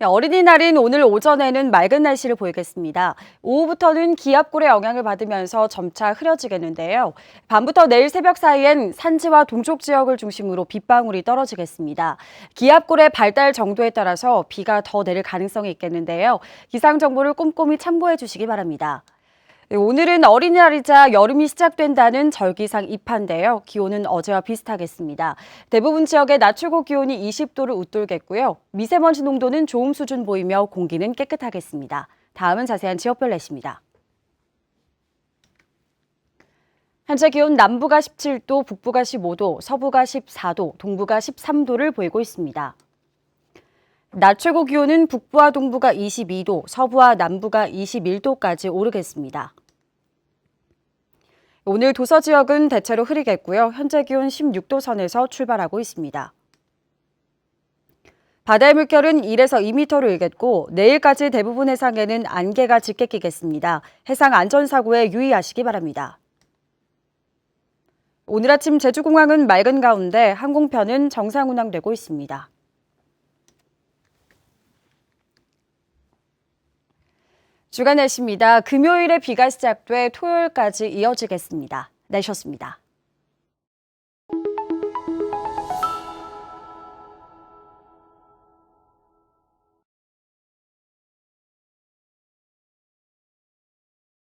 네, 어린이날인 오늘 오전에는 맑은 날씨를 보이겠습니다. 오후부터는 기압골의 영향을 받으면서 점차 흐려지겠는데요. 밤부터 내일 새벽 사이엔 산지와 동쪽 지역을 중심으로 빗방울이 떨어지겠습니다. 기압골의 발달 정도에 따라서 비가 더 내릴 가능성이 있겠는데요. 기상 정보를 꼼꼼히 참고해 주시기 바랍니다. 네, 오늘은 어린이날이자 여름이 시작된다는 절기상 입한데요. 기온은 어제와 비슷하겠습니다. 대부분 지역의 낮 최고 기온이 20도를 웃돌겠고요. 미세먼지 농도는 좋음 수준 보이며 공기는 깨끗하겠습니다. 다음은 자세한 지역별 날씨입니다. 현재 기온 남부가 17도, 북부가 15도, 서부가 14도, 동부가 13도를 보이고 있습니다. 낮 최고 기온은 북부와 동부가 22도, 서부와 남부가 21도까지 오르겠습니다. 오늘 도서 지역은 대체로 흐리겠고요. 현재 기온 16도 선에서 출발하고 있습니다. 바다의 물결은 1에서 2m로 일겠고 내일까지 대부분 해상에는 안개가 짙게 끼겠습니다. 해상 안전사고에 유의하시기 바랍니다. 오늘 아침 제주공항은 맑은 가운데 항공편은 정상 운항되고 있습니다. 주간 날씨입니다. 금요일에 비가 시작돼 토요일까지 이어지겠습니다. 내셨습니다.